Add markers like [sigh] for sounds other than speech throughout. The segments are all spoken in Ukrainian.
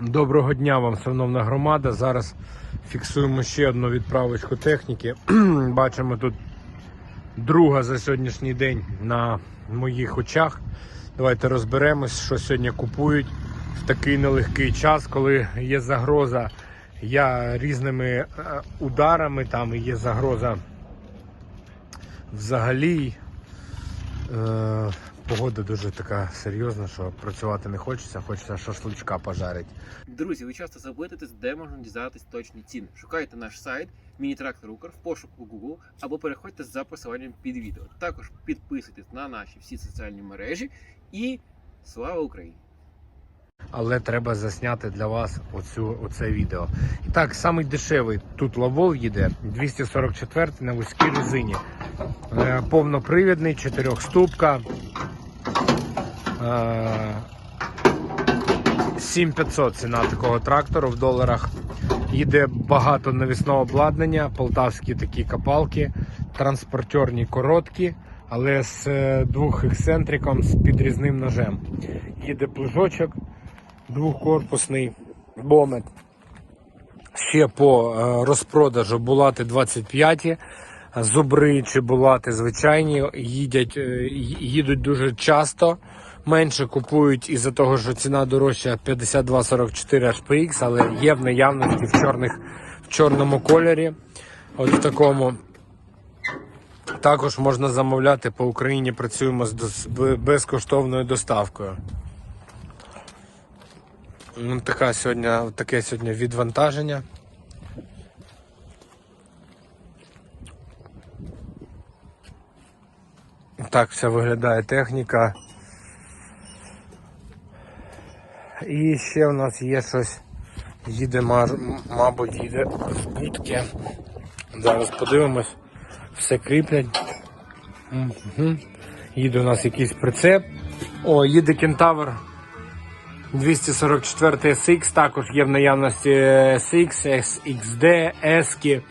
Доброго дня вам, шановна громада. Зараз фіксуємо ще одну відправочку техніки. [clears throat] Бачимо тут друга за сьогоднішній день на моїх очах. Давайте розберемось, що сьогодні купують в такий нелегкий час, коли є загроза. Я різними е, ударами, там є загроза взагалі. Погода дуже така серйозна, що працювати не хочеться, хочеться шашличка пожарити. Друзі, ви часто запитуєтесь, де можна дізнатись точні ціни. Шукайте наш сайт Міні-трактор Укр в пошуку Google або переходьте за посиланням під відео. Також підписуйтесь на наші всі соціальні мережі і слава Україні! але треба засняти для вас оцю, оце відео. І так, самий дешевий тут лавол їде 244 на вузькій резині. Е, повнопривідний, 4 ступка. Е, 7500 ціна такого трактору в доларах. Їде багато навісного обладнання, полтавські такі капалки, транспортерні короткі, але з е, двохексцентриком з підрізним ножем. Їде плужочок двохкорпусний бомет. Ще по е, розпродажу булати 25, зубри чи булати звичайні їдять, е, їдуть дуже часто. Менше купують із-за того, що ціна дорожча 52,44 HPX, але є в наявності в, чорних, в чорному кольорі. От в такому. Також можна замовляти по Україні. Працюємо з безкоштовною доставкою. Ну, така сьогодні, таке сьогодні відвантаження. Так все виглядає техніка. І ще в нас є щось. Їде, мабуть, їде з будки. Зараз подивимось. Все кріплять. Їде у нас якийсь прицеп. О, їде кентавр 244 SX, також є в наявності SX, XD, S,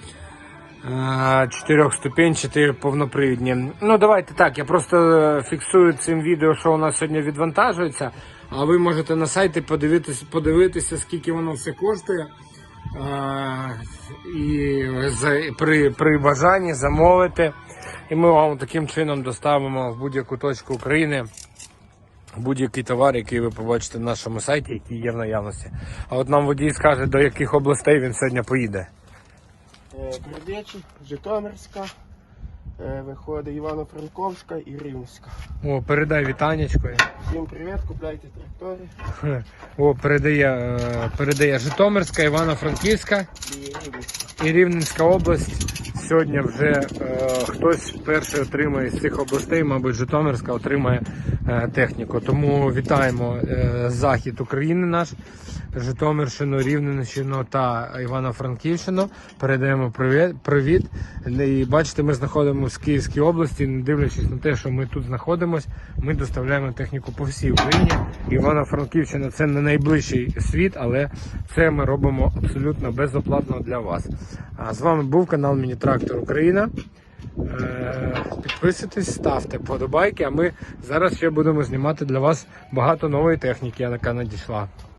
4 повнопривідні. Ну давайте так, я просто е, фіксую цим відео, що у нас сьогодні відвантажується. А ви можете на сайті подивитися, подивитися скільки воно все коштує. І при, при бажанні замовити. І ми вам таким чином доставимо в будь-яку точку України будь-який товар, який ви побачите на нашому сайті, який є в наявності. А от нам водій скаже, до яких областей він сьогодні поїде. Бердичі, Житомирська, е, виходить Івано-Франковська і Рівненська. О, передай вітанечко. Всім привіт, купляйте трактори Хе. О, передає, е, передає Житомирська, Івано-Франківська і Рівненська область. Сьогодні вже е, хтось перший отримає з цих областей, мабуть, Житомирська отримає е, техніку. Тому вітаємо е, захід України наш, Житомирщину, Рівненщину та Івано-Франківщину. Передаємо привіт. привіт. І бачите, ми знаходимося в Київській області, не дивлячись на те, що ми тут знаходимося, ми доставляємо техніку по всій Україні. Івано-Франківщина це не найближчий світ, але це ми робимо абсолютно безоплатно для вас. А з вами був канал Міні-Трактор Україна. Е, Підписуйтесь, ставте подобайки, а ми зараз ще будемо знімати для вас багато нової техніки, яка надійшла.